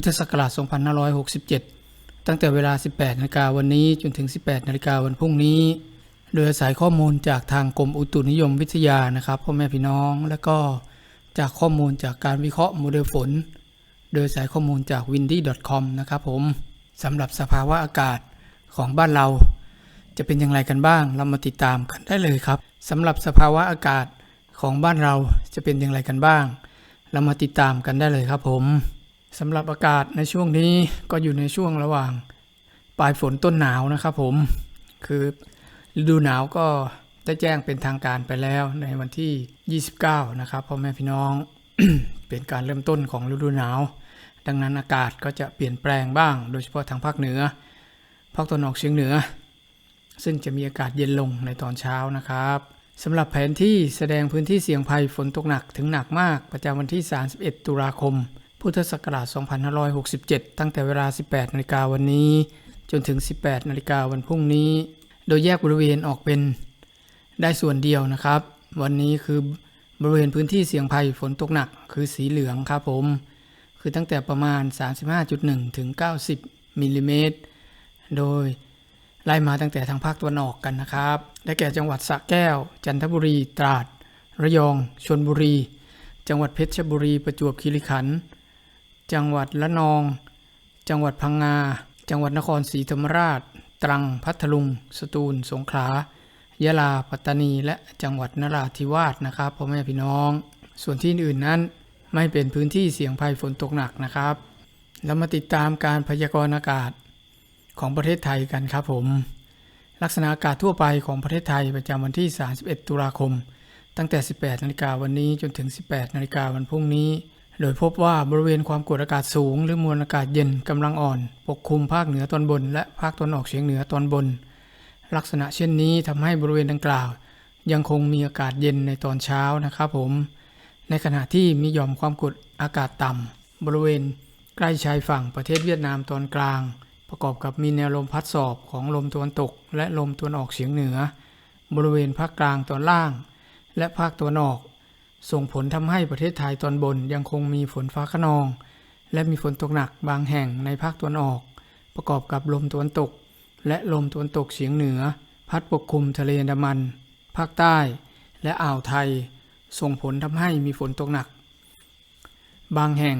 พุทธศักราช 2567 ตั้งแต่เวลา 18นาฬิกาวันนี้จนถึง 18นาฬิกาวันพรุ่งนี้ โดยอาศัยข้อมูลจากทางกรมอุตุนิยมวิทยานะครับพ่อแม่พี่น้อง และก็จากข้อมูลจากการวิเคราะห์โมเดลฝน โดยอายข้อมูลจาก windy.com นะครับผมสำหรับสภาวะอากาศของบ้านเรา จะเป็นอย่างไรกันบ้าง เรามาติดตามกันได้เลยครับสำหรับสภาวะอากาศของบ้านเราจะเป็นอย่างไรกันบ้าง เรามาติดตามกันได้เลยครับผม สำหรับอากาศในช่วงนี้ก็อยู่ในช่วงระหว่างปลายฝนต้นหนาวนะครับผม คือฤดูหนาวก็ได้แจ้งเป็นทางการไปแล้วในวันที่ 29 นะครับพ่อแม่พี่น้อง เป็นการเริ่มต้นของฤดูหนาว ดังนั้นอากาศก็จะเปลี่ยนแปลงบ้าง โดยเฉพาะทางภาคเหนือ ภาคตะวันออกเฉียงเหนือ ซึ่งจะมีอากาศเย็นลงในตอนเช้านะครับสำหรับแผนที่แสดงพื้นที่เสี่ยงภัยฝนตกหนักถึงหนักมากประจำวันที่ 31 ตุลาคม พุทธศักราช 2567 ตั้งแต่เวลา 18 นาฬิกาวันนี้ จนถึง 18 นาฬิกาวันพรุ่งนี้ โดยแยกบริเวณออกเป็นได้ส่วนเดียวนะครับ วันนี้คือบริเวณพื้นที่เสี่ยงภัยฝนตกหนักคือสีเหลืองครับผม คือตั้งแต่ประมาณ 35.1 ถึง 90 มิลลิเมตร โดยไล่มาตั้งแต่ทางภาคตะวันออกกันนะครับ ได้แก่จังหวัดสระแก้ว จันทบุรี ตราด ระยองชนบุรี จังหวัดเพชรบุรี ประจวบคีรีขันธ์ จังหวัดละนอง จังหวัดพังงา จังหวัดนครศรีธรรมราช ตรัง พัทลุง สตูล สงขลา ยะลา ปัตตานี และจังหวัดนราธิวาสนะครับพ่อแม่พี่น้อง ส่วนที่อื่นนั้นไม่เป็นพื้นที่เสี่ยงภัยฝนตกหนักนะครับ แล้วมาติดตามการพยากรณ์อากาศของประเทศไทยกันครับผม ลักษณะอากาศทั่วไปของประเทศไทยประจำวันที่ 31 ตุลาคม ตั้งแต่ 18 นาฬิกาวันนี้จนถึง 18 นาฬิกาวันพรุ่งนี้ โดยพบว่าบริเวณความกดอากาศสูง หรือมวลอากาศเย็นกำลังอ่อน ปกคลุมภาคเหนือตอนบน และภาคตะวันออกเฉียงเหนือตอนบน ลักษณะเช่นนี้ทำให้บริเวณดังกล่าว ยังคงมีอากาศเย็นในตอนเช้านะครับผม ในขณะที่มีหย่อมความกดอากาศต่ำบริเวณใกล้ชายฝั่งประเทศเวียดนามตอนกลาง ประกอบกับมีแนวลมพัดสอบของลมตะวันตก และลมตะวันออกเฉียงเหนือ บริเวณภาคกลางตอนล่าง และภาคตะวันออก ส่งผลทำให้ประเทศไทยตอนบนยังคงมีฝนฟ้าขนอง และมีฝนตกหนักบางแห่งในภาคตะวันออก ประกอบกับลมตะวันตก และลมตะวันตกเฉียงเหนือ พัดปกคลุมทะเลอันดามัน ภาคใต้ และอ่าวไทย ส่งผลทำให้มีฝนตกหนัก บางแห่ง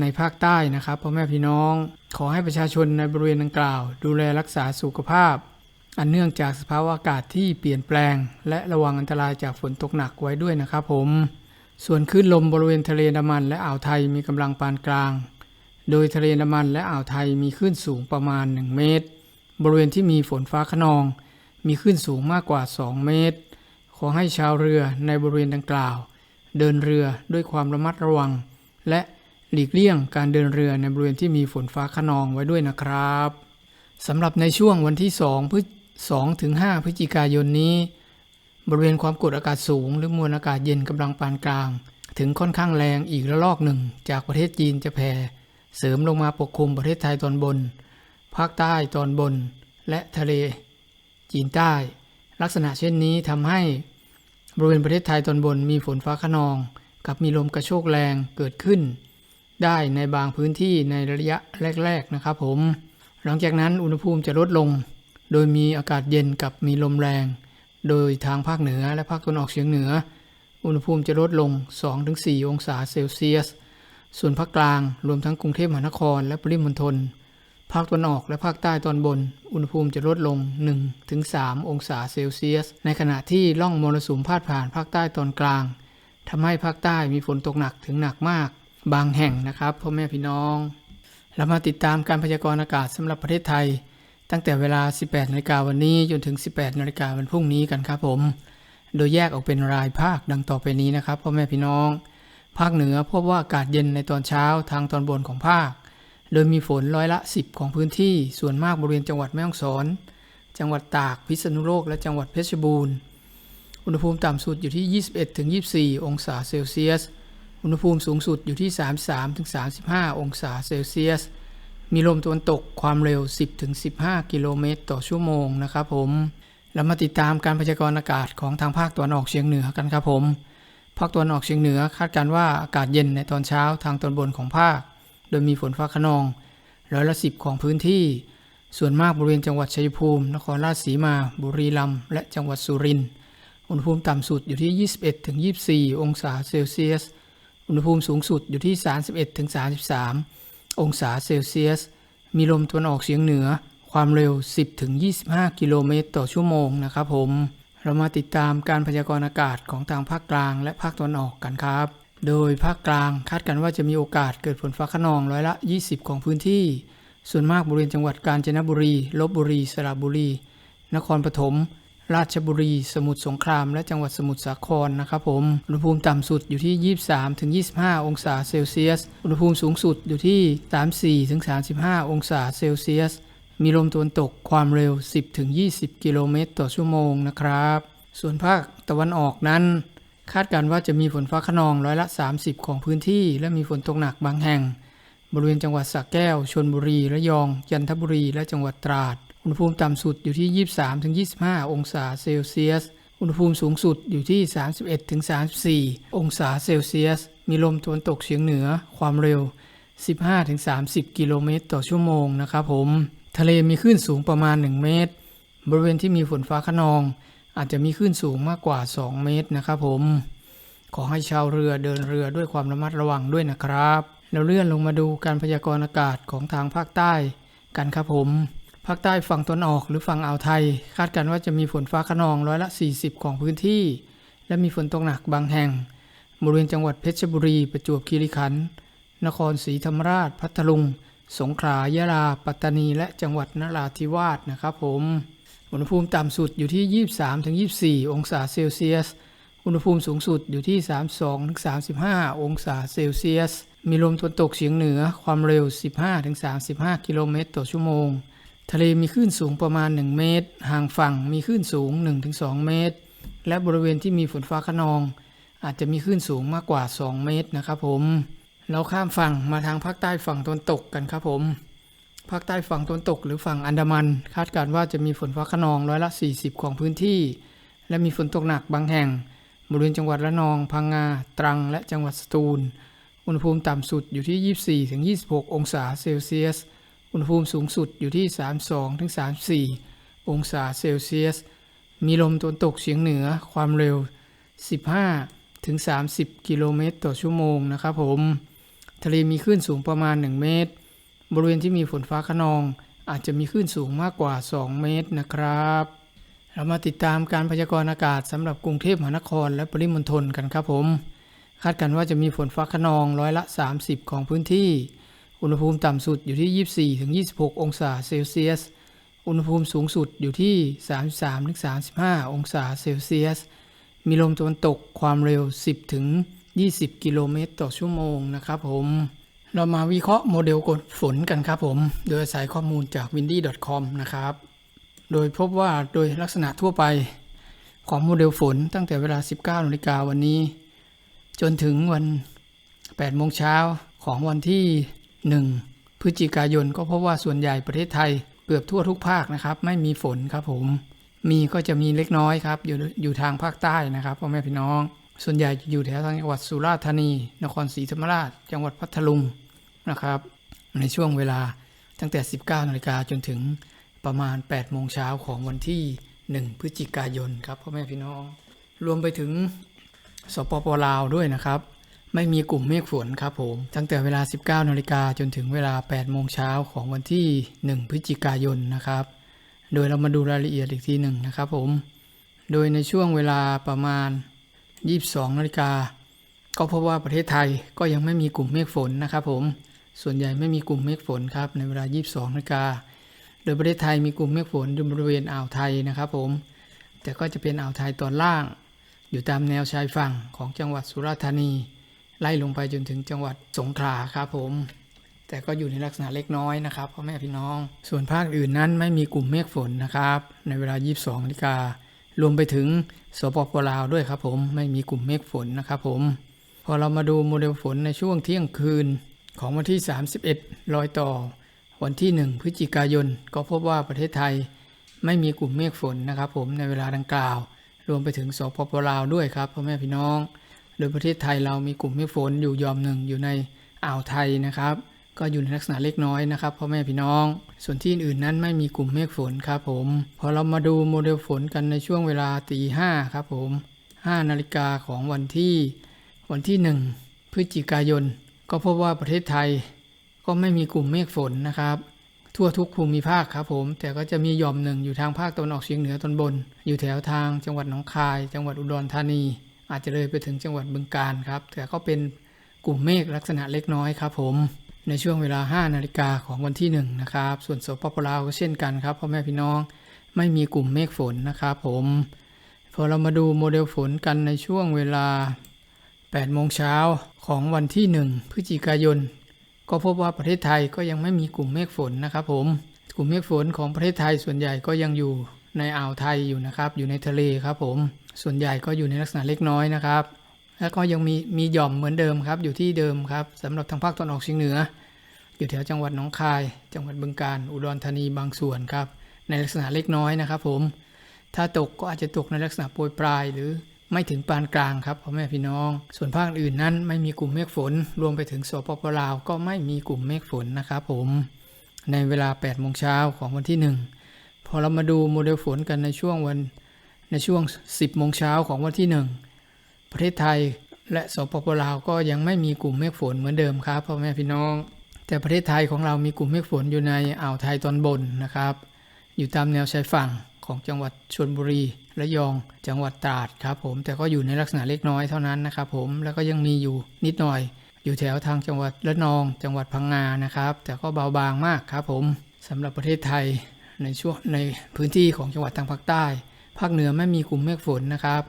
ในภาคใต้นะครับพ่อแม่พี่น้อง ขอให้ประชาชนในบริเวณดังกล่าว ดูแลรักษาสุขภาพ อันเนื่องจากสภาพอากาศที่เปลี่ยนแปลง และระวังอันตรายจากฝนตกหนักไว้ด้วยนะครับผม ส่วนคลื่นลมบริเวณทะเลดามันและอ่าวไทยมีกำลังปานกลาง โดยทะเลดามันและอ่าวไทยมีคลื่นสูงประมาณ 1 เมตร บริเวณที่มีฝนฟ้าขนอง มีคลื่นสูงมากกว่า 2 เมตร ขอให้ชาวเรือในบริเวณดังกล่าว เดินเรือด้วยความระมัดระวัง และหลีกเลี่ยงการเดินเรือในบริเวณที่มีฝนฟ้าขนองไว้ด้วยนะครับสำหรับในช่วงวันที่ 2 พฤศ 2-5 พฤศจิกายนนี้ บริเวณความกดอากาศสูง หรือมวลอากาศเย็นกำลังปานกลาง ถึงค่อนข้างแรงอีกระลอกหนึ่ง จากประเทศจีนจะแผ่เสริมลงมาปกคลุมประเทศไทยตอนบน ภาคใต้ตอนบน และทะเล จีนใต้ ลักษณะเช่นนี้ทำให้บริเวณประเทศไทยตอนบนมีฝนฟ้าขนอง กับมีลมกระโชกแรงเกิดขึ้น ได้ในบางพื้นที่ในระยะแรก ๆนะครับผม หลังจากนั้นอุณหภูมิจะลดลง โดยมีอากาศเย็นกับมีลมแรง โดยทางภาคเหนือและภาคตะวันออกเฉียงเหนือ อุณหภูมิจะลดลง 2-4 องศาเซลเซียส ส่วนภาคกลางรวมทั้งกรุงเทพมหานครและปริมณฑล ภาคตะวันออกและภาคใต้ตอนบน อุณหภูมิจะลดลง 1-3 องศาเซลเซียส ในขณะที่ล่องมรสุมพาดผ่านภาคใต้ตอนกลางทำให้ภาคใต้มีฝนตกหนักถึงหนักมาก บางแห่งนะครับพ่อแม่พี่น้อง เรามาติดตามการพยากรณ์อากาศสำหรับประเทศไทย ตั้งแต่เวลา 18นาฬิกาวันนี้จนถึง 18นาฬิกาวันพรุ่งนี้กันครับผม โดยแยกออกเป็นรายภาคดังต่อไปนี้นะครับพ่อแม่พี่น้อง ภาคเหนือพบว่าอากาศเย็นในตอนเช้าทางตอนบนของภาค โดยมีฝนร้อยละ 10 ของพื้นที่ส่วนมากบริเวณจังหวัดแม่ฮ่องสอน จังหวัดตากพิษณุโลกและจังหวัดเพชรบูรณ์อุณหภูมิต่ำสุดอยู่ที่ 21-24 องศาเซลเซียส อุณหภูมิสูงสุดอยู่ที่ 33-35 องศาเซลเซียส มีลมตะวันตกความเร็ว 10-15 กิโลเมตรต่อชั่วโมงนะครับผมเรามาติดตามการพยากรณ์อากาศของทางภาคตะวันออกเฉียงเหนือกันครับผม ภาคตะวันออกเฉียงเหนือคาดการว่าอากาศเย็นในตอนเช้าทางตอนบนของภาค โดยมีฝนฟ้าขนองร้อยละสิบของพื้นที่ ส่วนมากบริเวณจังหวัดชัยภูมิ นครราชสีมา บุรีรัมย์และจังหวัดสุรินทร์ อุณหภูมิต่ำสุดอยู่ที่ 21-24 องศาเซลเซียส อุณหภูมิสูงสุดอยู่ที่ 31-33 องศาเซลเซียส มีลมตะวันออกเฉียงเหนือ ความเร็ว 10-25 กิโลเมตรต่อชั่วโมงนะครับผม เรามาติดตามการพยากรณ์อากาศของทางภาคกลางและภาคตะวันออกกันครับ โดยภาคกลางคาดกันว่าจะมีโอกาสเกิดฝนฟ้าขนองร้อยละ 20 ของพื้นที่ ส่วนมากบริเวณจังหวัดกาญจนบุรี ลบบุรี สระบุรี นครปฐม ราชบุรี สมุทรสงคราม และจังหวัดสมุทรสาครนะครับผมอุณหภูมิต่ำสุดอยู่ที่ 23-25 องศาเซลเซียส อุณหภูมิสูงสุดอยู่ที่ 34-35 องศาเซลเซียส มีลมตะวันตกความเร็ว 10-20 กิโลเมตรต่อชั่วโมงนะครับ ส่วนภาคตะวันออกนั้น คาดการณ์ว่าจะมีฝนฟ้าขนองร้อยละ 30 ของพื้นที่ และมีฝนตกหนักบางแห่ง บริเวณจังหวัดสระแก้วชนบุรีระยอง จันทบุรีและจังหวัดตราด อุณหภูมิต่ำสุดอยู่ที่ 23-25 องศาเซลเซียส อุณหภูมิสูงสุดอยู่ที่ 31-34 องศาเซลเซียส มีลมตะวันตกเฉียงเหนือความเร็ว 15-30 กิโลเมตรต่อชั่วโมงนะครับผม ทะเลมีคลื่นสูงประมาณ 1 เมตร บริเวณที่มีฝนฟ้าขนอง อาจจะมีคลื่นสูงมากกว่า 2 เมตรนะครับผม ขอให้ชาวเรือเดินเรือด้วยความระมัดระวังด้วยนะครับ แล้วเลื่อนลงมาดูการพยากรณ์อากาศของทางภาคใต้กันครับผม ภาคใต้ฝั่งตะวันออกหรือฝั่งอ่าวไทย คาดกันว่าจะมีฝนฟ้าขนองร้อยละ 40 ของพื้นที่ และมีฝนตกหนักบางแห่ง บริเวณจังหวัดเพชรบุรี ประจวบคีรีขันธ์นครศรีธรรมราช พัทลุง สงขลายะลา ปัตตานี และจังหวัดนราธิวาสนะครับผม อุณหภูมิต่ำสุดอยู่ที่ 23-24 องศาเซลเซียส อุณหภูมิสูงสุดอยู่ที่ 32-35 องศาเซลเซียส มีลมตะวันตกเฉียงเหนือความเร็ว 15-35 กิโลเมตรต่อชั่วโมง ทะเลมีคลื่นสูงประมาณ 1 เมตร ห่างฝั่งมีคลื่นสูง 1-2 เมตร และบริเวณที่มีฝนฟ้าขนอง อาจจะมีคลื่นสูงมากกว่า 2 เมตรนะครับผม เราข้ามฝั่งมาทางภาคใต้ฝั่งตะวันตกกันครับผม ภาคใต้ฝั่งตะวันตกหรือฝั่งอันดามัน คาดการณ์ว่าจะมีฝนฟ้าขนองร้อยละ 40 ของพื้นที่ และมีฝนตกหนักบางแห่ง บริเวณจังหวัดระนอง พังงา ตรัง และจังหวัดสตูล อุณหภูมิต่ำสุดอยู่ที่ 24-26 องศาเซลเซียส อุณหภูมิสูงสุดอยู่ที่ 32-34 องศาเซลเซียส มีลมตะวันตกเฉียงเหนือความเร็ว 15-30 กิโลเมตรต่อชั่วโมงนะครับผม ทะเลมีคลื่นสูงประมาณ 1 เมตร บริเวณที่มีฝนฟ้าขนอง อาจจะมีคลื่นสูงมากกว่า 2 เมตรนะครับ เรามาติดตามการพยากรณ์อากาศสำหรับกรุงเทพมหานครและปริมณฑลกันครับผม คาดกันว่าจะมีฝนฟ้าขนองร้อยละ 30 ของพื้นที่ อุณหภูมิต่ำสุดอยู่ที่ 24-26 องศาเซลเซียส อุณหภูมิสูงสุดอยู่ที่ 33-35 องศาเซลเซียส มีลมตะวันตกความเร็ว 10-20 กิโลเมตรต่อชั่วโมงนะครับผม เรามาวิเคราะห์โมเดลกดฝนกันครับผม โดยอาศัยข้อมูลจาก windy.com นะครับ โดยพบว่าโดยลักษณะทั่วไปของโมเดลฝนตั้งแต่เวลา 19นาฬิกาวันนี้ จนถึงวัน8โมงเช้าของวันที่ 1 พฤศจิกายนก็พบว่าส่วนใหญ่ประเทศไทยเกือบทั่วทุกภาคนะครับ ไม่มีฝนครับผมมีก็จะมีเล็กน้อยครับอยู่อยู่ทางภาคใต้นะครับพ่อแม่พี่น้อง ส่วนใหญ่อยู่แถวทางจังหวัดสุราษฎร์ธานี นครศรีธรรมราช จังหวัดพัทลุงนะครับ ในช่วงเวลาตั้งแต่ 19นาฬิกาจนถึงประมาณ8โมงเช้าของวันที่ 1 พฤศจิกายนครับพ่อแม่พี่น้อง รวมไปถึงสปปลาวด้วยนะครับ ไม่มีกลุ่มเมฆฝนครับผม ตั้งแต่เวลา 19นาฬิกาจนถึงเวลา 8 โมงเช้าของวันที่ 1 พฤศจิกายนนะครับ โดยเรามาดูรายละเอียดอีกทีหนึ่งนะครับผม โดยในช่วงเวลาประมาณ 22นาฬิกาก็พบว่าประเทศไทยก็ยังไม่มีกลุ่มเมฆฝนนะครับผม ส่วนใหญ่ไม่มีกลุ่มเมฆฝนครับในเวลา 22นาฬิกา โดยประเทศไทยมีกลุ่มเมฆฝนอยู่บริเวณอ่าวไทยนะครับผม แต่ก็จะเป็นอ่าวไทยตอนล่าง อยู่ตามแนวชายฝั่งของจังหวัดสุราษฎร์ธานี ไล่ลงไปจนถึงจังหวัดสงขลาครับผม แต่ก็อยู่ในลักษณะเล็กน้อยนะครับพ่อแม่พี่น้อง ส่วนภาคอื่นนั้นไม่มีกลุ่มเมฆฝนนะครับ ในเวลา 22นาฬิการวมไปถึงสปปลาวด้วยครับผมไม่มีกลุ่มเมฆฝนนะครับผม พอเรามาดูโมเดลฝนในช่วงเที่ยงคืนของวันที่ 31 รอยต่อ วันที่ 1 พฤศจิกายน ก็พบว่าประเทศไทยไม่มีกลุ่มเมฆฝนนะครับผมในเวลาดังกล่าว รวมไปถึงสปปลาวด้วยครับพ่อแม่พี่น้อง โดยประเทศไทยเรามีกลุ่มเมฆฝนอยู่ยอมหนึ่งอยู่ในอ่าวไทยนะครับ ก็อยู่ในลักษณะเล็กน้อยนะครับพ่อแม่พี่น้อง ส่วนที่อื่นนั้นไม่มีกลุ่มเมฆฝนครับผมพอเรามาดูโมเดลฝนกันในช่วงเวลาตีห้าครับผม5นาฬิกาของวันที่วันที่ 1 พฤศจิกายน ก็พบว่าประเทศไทย ก็ไม่มีกลุ่มเมฆฝนนะครับ ทั่วทุกภูมิภาคครับผม แต่ก็จะมีหย่อมหนึ่งอยู่ทางภาคตะวันออกเฉียงเหนือตอนบน อยู่แถวทางจังหวัดหนองคาย จังหวัดอุดรธานี อาจจะเลยไปถึงจังหวัดบึงกาฬครับ แต่ก็เป็นกลุ่มเมฆลักษณะเล็กน้อยครับผมในช่วงเวลา 5 นาฬิกาของวันที่1นะครับส่วนสปปลาวก็เช่นกันครับพ่อแม่พี่น้องไม่มีกลุ่มเมฆฝนนะครับผมพอเรามาดูโมเดลฝนกันในช่วงเวลา8โมงเช้าของวันที่ 1 พฤศจิกายน ก็พบว่าประเทศไทยก็ยังไม่มีกลุ่มเมฆฝนนะครับผมกลุ่มเมฆฝนของประเทศไทยส่วนใหญ่ก็ยังอยู่ในอ่าวไทยอยู่นะครับ อยู่ในทะเลครับผม ส่วนใหญ่ก็อยู่ในลักษณะเล็กน้อยนะครับ แล้วก็ยังมีมีหย่อมเหมือนเดิมครับ อยู่ที่เดิมครับสำหรับทางภาคตะวันออกเฉียงเหนือ อยู่แถวจังหวัดหนองคาย จังหวัดบึงกาฬอุดรธานีบางส่วนครับ ในลักษณะเล็กน้อยนะครับ ผม ถ้าตกก็อาจจะตกในลักษณะโปรยปลายหรือไม่ถึงปานกลางครับพ่อแม่พี่น้อง ส่วนภาคอื่นนั้นไม่มีกลุ่มเมฆฝน รวมไปถึงสปปลาวก็ไม่มีกลุ่มเมฆฝนนะครับผม ในเวลา8โมงเช้าของวันที่ 1 พอเรามาดูโมเดลฝนกันในช่วงวัน ในช่วง 10 โมงเช้าของวันที่ 1 ประเทศไทยและสปปลาวก็ยังไม่มีกลุ่มเมฆฝนเหมือนเดิมครับพ่อแม่พี่น้อง แต่ประเทศไทยของเรามีกลุ่มเมฆฝนอยู่ในอ่าวไทยตอนบนนะครับ อยู่ตามแนวชายฝั่งของจังหวัดชลบุรีระยองจังหวัดตราดครับผมแต่ก็อยู่ในลักษณะเล็กน้อยเท่านั้นนะครับผมแล้วก็ยังมีอยู่นิดหน่อย อยู่แถวทางจังหวัดระนอง จังหวัดพังงานะครับ แต่ก็เบาบางมากครับผมสำหรับประเทศไทยในช่วงในพื้นที่ของจังหวัดทางภาคใต้ ภาคเหนือไม่มีกลุ่มเมฆฝนนะครับ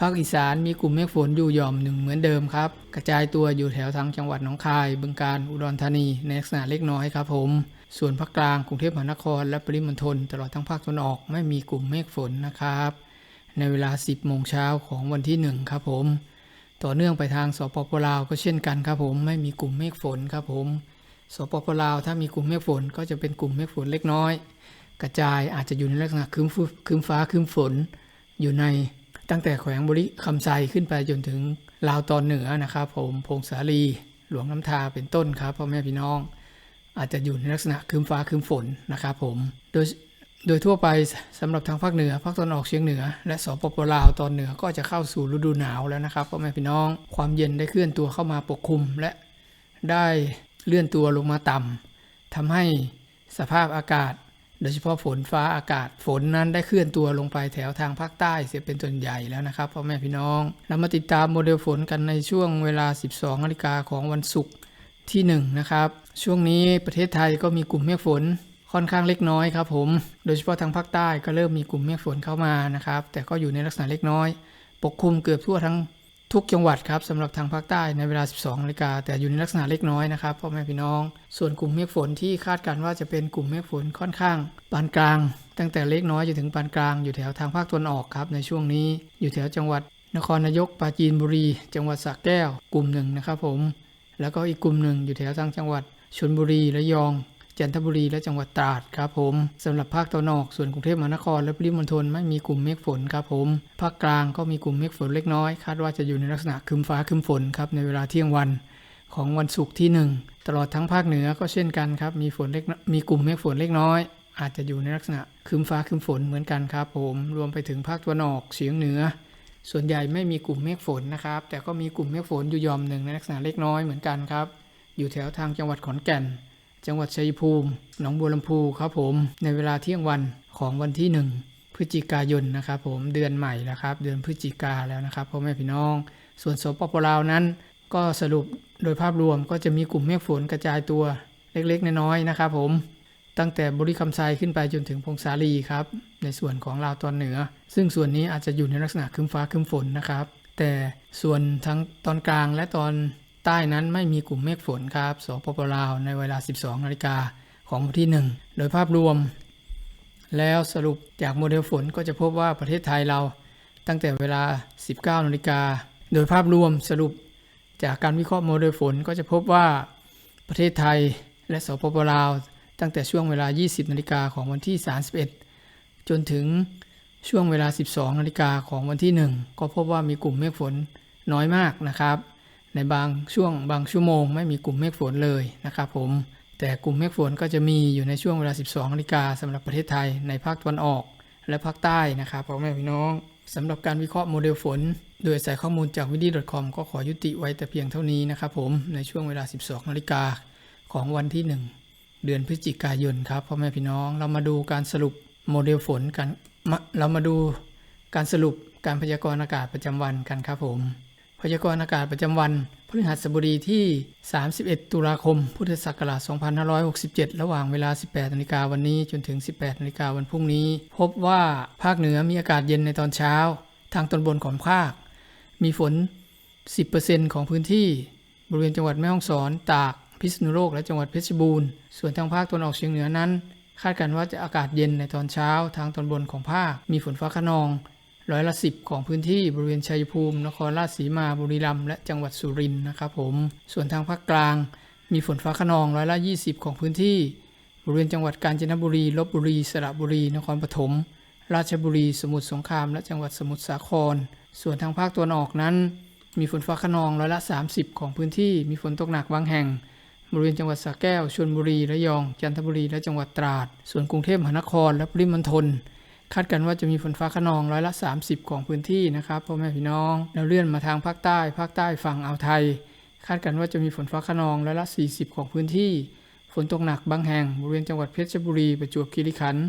ภาคอีสานมีกลุ่มเมฆฝนอยู่หย่อมหนึ่งเหมือนเดิมครับ กระจายตัวอยู่แถวทางจังหวัดหนองคาย บึงกาฬอุดรธานีในลักษณะเล็กน้อยครับผม ส่วนภาคกลางกรุงเทพมหานคร และปริมณฑลตลอดทั้งภาคตะวันออกไม่มีกลุ่มเมฆฝนนะครับ ในเวลา 10โมงเช้าของวันที่ 1 ครับผม ต่อเนื่องไปทางสปปลาวก็เช่นกันครับผม ไม่มีกลุ่มเมฆฝนครับผมสปปลาวถ้ามีกลุ่มเมฆฝนก็จะเป็นกลุ่มเมฆฝนเล็กน้อย กระจายอาจจะอยู่ในลักษณะครึ้มฟุครึ้มฟ้าครึ้มฝน อยู่ในตั้งแต่แขวงบรีคำไซขึ้นไปจนถึงลาวตอนเหนือนะครับ ผมพงสาลีหลวงน้ำทาเป็นต้นครับพ่อแม่พี่น้อง อาจจะอยู่ในลักษณะครึ้มฟ้าครึ้มฝนนะครับผมโดยโดยทั่วไปสำหรับทางภาคเหนือภาคตะวันออกเฉียงเหนือ และสปปลาวตอนเหนือก็จะเข้าสู่ฤดูหนาวแล้วนะครับพ่อแม่พี่น้องความเย็นได้เคลื่อนตัวเข้ามาปกคลุม และได้เลื่อนตัวลงมาต่ำทำให้สภาพอากาศ โดยเฉพาะฝนฟ้าอากาศฝนนั้นได้เคลื่อนตัวลงไปแถวทางภาคใต้เสียเป็นส่วนใหญ่แล้วนะครับพ่อแม่พี่น้องเรามาติดตามโมเดลฝนกันในช่วงเวลา 12นาฬิกาของวันศุกร์ที่1นะครับช่วงนี้ประเทศไทยก็มีกลุ่มเมฆฝนค่อนข้างเล็กน้อยครับผมโดยเฉพาะทางภาคใต้ก็เริ่มมีกลุ่มเมฆฝนเข้ามานะครับแต่ก็อยู่ในลักษณะเล็กน้อย ปกคลุมเกือบทั่วทั้ง ทุกจังหวัดครับสำหรับทางภาคใต้ในเวลา 12นาฬิกาแต่อยู่ในลักษณะเล็กน้อยนะครับพ่อแม่พี่น้อง ส่วนกลุ่มเมฆฝนที่คาดการณ์ว่าจะเป็นกลุ่มเมฆฝนค่อนข้างปานกลาง ตั้งแต่เล็กน้อยจนถึงปานกลางอยู่แถวทางภาคตะวันออกครับในช่วงนี้อยู่แถวจังหวัด นครนายกปราจีนบุรี จังหวัดสระแก้ว กลุ่มหนึ่งนะครับผม แล้วก็อีกกลุ่มหนึ่งอยู่แถวทางจังหวัดชลบุรีระยอง จันทบุรีและจังหวัดตราดครับผมสำหรับภาคตะวันออกส่วนกรุงเทพมหานครและปริมณฑลไม่มีกลุ่มเมฆฝนครับผมภาคกลางก็มีกลุ่มเมฆฝนเล็กน้อยคาดว่าจะอยู่ในลักษณะคึมฟ้าคึมฝนครับในเวลาเที่ยงวันของวันศุกร์ที่ 1 ตลอดทั้งภาคเหนือก็เช่นกันครับมีฝนเล็กมีกลุ่มเมฆฝนเล็กน้อย อาจจะอยู่ในลักษณะคึมฟ้าคึมฝนเหมือนกันครับผมรวมไปถึงภาคตะวันออกเฉียงเหนือ ส่วนใหญ่ไม่มีกลุ่มเมฆฝนนะครับ แต่ก็มีกลุ่มเมฆฝนอยู่ยอมหนึ่งในลักษณะเล็กน้อยเหมือนกันครับอยู่แถวทางจังหวัดขอนแก่น จังหวัดชัยภูมิ หนองบัวลำพูครับผม ในเวลาเที่ยงวันของวันที่ 1 พฤศจิกายนนะครับผม เดือนใหม่แล้วครับ เดือนพฤศจิกาแล้วนะครับพ่อแม่พี่น้อง ส่วนสปปลาวนั้น ก็สรุปโดยภาพรวมก็จะมีกลุ่มเมฆฝนกระจายตัวเล็กๆ น้อยๆนะครับผม ตั้งแต่บริคำไซขึ้นไปจนถึงพงสาลีครับ ในส่วนของลาวตอนเหนือ ซึ่งส่วนนี้อาจจะอยู่ในลักษณะคึ้มฟ้าคึ้มฝนนะครับ แต่ส่วนทั้งตอนกลางและตอน ใต้นั้นไม่มีกลุ่มเมฆฝนครับสปปลาวในเวลา 12นาฬิกาของวันที่ 1 โดยภาพรวม แล้วสรุปจากโมเดลฝนก็จะพบว่าประเทศไทยเราตั้งแต่เวลา 19นาฬิกาโดยภาพรวมสรุปจากการวิเคราะห์โมเดลฝนก็จะพบว่าประเทศไทยและสปปลาว ตั้งแต่ช่วงเวลา 20นาฬิกาของวันที่ 31 จนถึงช่วงเวลา 12นาฬิกาของวันที่ 1 ก็พบว่ามีกลุ่มเมฆฝนน้อยมากนะครับ ในบางช่วงบางชั่วโมง ไม่มีกลุ่มเมฆฝนเลยนะครับผม แต่กลุ่มเมฆฝนก็จะมีอยู่ในช่วงเวลา 12นาฬิกาสำหรับประเทศไทยในภาคตะวันออกและภาคใต้นะครับพ่อแม่พี่น้องสำหรับการวิเคราะห์โมเดลฝน โดยใส่ข้อมูลจากวิดี .com ก็ขอยุติไว้แต่เพียงเท่านี้นะครับผมในช่วงเวลา 12นาฬิกาของวันที่ 1 เดือนพฤศจิกายนครับพ่อแม่พี่น้องเรามาดูการสรุปโมเดลฝนกันมาเรามาดูการสรุปการพยากรณ์อากาศประจำวันกันครับผม พยากรณ์อากาศประจำวันพฤหัสบดีที่ 31 ตุลาคม พุทธศักราช 2567 ระหว่างเวลา 18นาฬิกาวันนี้จนถึง 18นาฬิกาวันพรุ่งนี้ พบว่าภาคเหนือมีอากาศเย็นในตอนเช้า ทางตอนบนของภาค มีฝน 10%ของพื้นที่ บริเวณจังหวัดแม่ฮ่องสอน ตาก พิษณุโลก และจังหวัดเพชรบูรณ์ ส่วนทางภาคตะวันออกเฉียงเหนือนั้น คาดการณ์ว่าจะอากาศเย็นในตอนเช้า ทางตอนบนของภาค มีฝนฟ้าคะนอง ร้อยละสิบของพื้นที่บริเวณชัยภูมิ นครราชสีมาบุรีรัมย์และจังหวัดสุรินทร์นะครับผมส่วนทางภาคกลาง มีฝนฟ้าคะนองร้อยละ 20 ของพื้นที่ บริเวณจังหวัดกาญจนบุรีลบบุรีสระบุรี นครปฐมราชบุรี สมุทรสงคราม และจังหวัดสมุทรสาคร ส่วนทางภาคตะวันออกนั้น มีฝนฟ้าคะนองร้อยละ 30 ของพื้นที่ มีฝนตกหนักบางแห่ง บริเวณจังหวัดสระแก้วชลบุรีระยอง จันทบุรีและจังหวัดตราด ส่วนกรุงเทพมหานครและปริมณฑล คาดกันว่าจะมีฝนฟ้าคะนองร้อยละ 30 ของพื้นที่นะครับพ่อแม่พี่น้องแล้วเลื่อนมาทางภาคใต้ภาคใต้ฝั่งอ่าวไทย คาดกันว่าจะมีฝนฟ้าคะนองร้อยละ 40 ของพื้นที่ ฝนตกหนักบางแห่งบริเวณจังหวัดเพชรบุรีประจวบคีรีขันธ์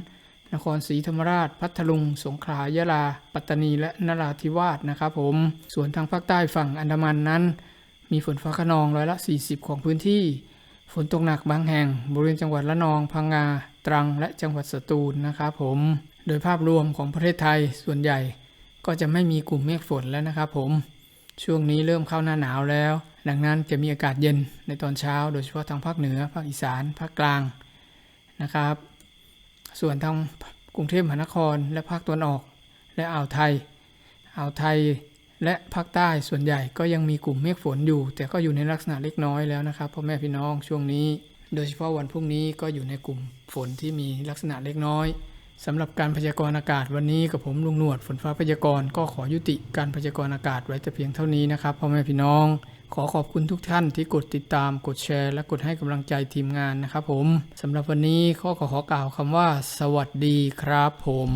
นครศรีธรรมราช พัทลุง สงขลายะลา ปัตตานีและนราธิวาสนะครับผม ส่วนทางภาคใต้ฝั่งอันดามันนั้น มีฝนฟ้าคะนองร้อยละ 40 ของพื้นที่ ฝนตกหนักบางแห่ง บริเวณจังหวัดละนอง พังงา ตรัง และจังหวัดสตูลนะครับผม โดยภาพรวมของประเทศไทยส่วนใหญ่ก็จะไม่มีกลุ่มเมฆฝนแล้วนะครับผม ช่วงนี้เริ่มเข้าหน้าหนาวแล้ว ดังนั้นจะมีอากาศเย็นในตอนเช้า โดยเฉพาะทางภาคเหนือ ภาคอีสาน ภาคกลางนะครับ ส่วนทางกรุงเทพมหานคร และภาคตะวันออก และอ่าวไทย อ่าวไทยและภาคใต้ส่วนใหญ่ก็ยังมีกลุ่มเมฆฝนอยู่ แต่ก็อยู่ในลักษณะเล็กน้อยแล้วนะครับพ่อแม่พี่น้องช่วงนี้ โดยเฉพาะวันพรุ่งนี้ก็อยู่ในกลุ่มฝนที่มีลักษณะเล็กน้อย สำหรับการพยากรณ์อากาศวันนี้กับผมลุงหนวดฝนฟ้าพยากรณ์ก็ขอยุติการพยากรณ์อากาศไว้แต่เพียงเท่านี้นะครับพ่อแม่พี่น้อง ขอขอบคุณทุกท่านที่กดติดตามกดแชร์ และกดให้กำลังใจทีมงานนะครับผมสำหรับวันนี้ขอขอขอกล่าวคำว่า สวัสดีครับผม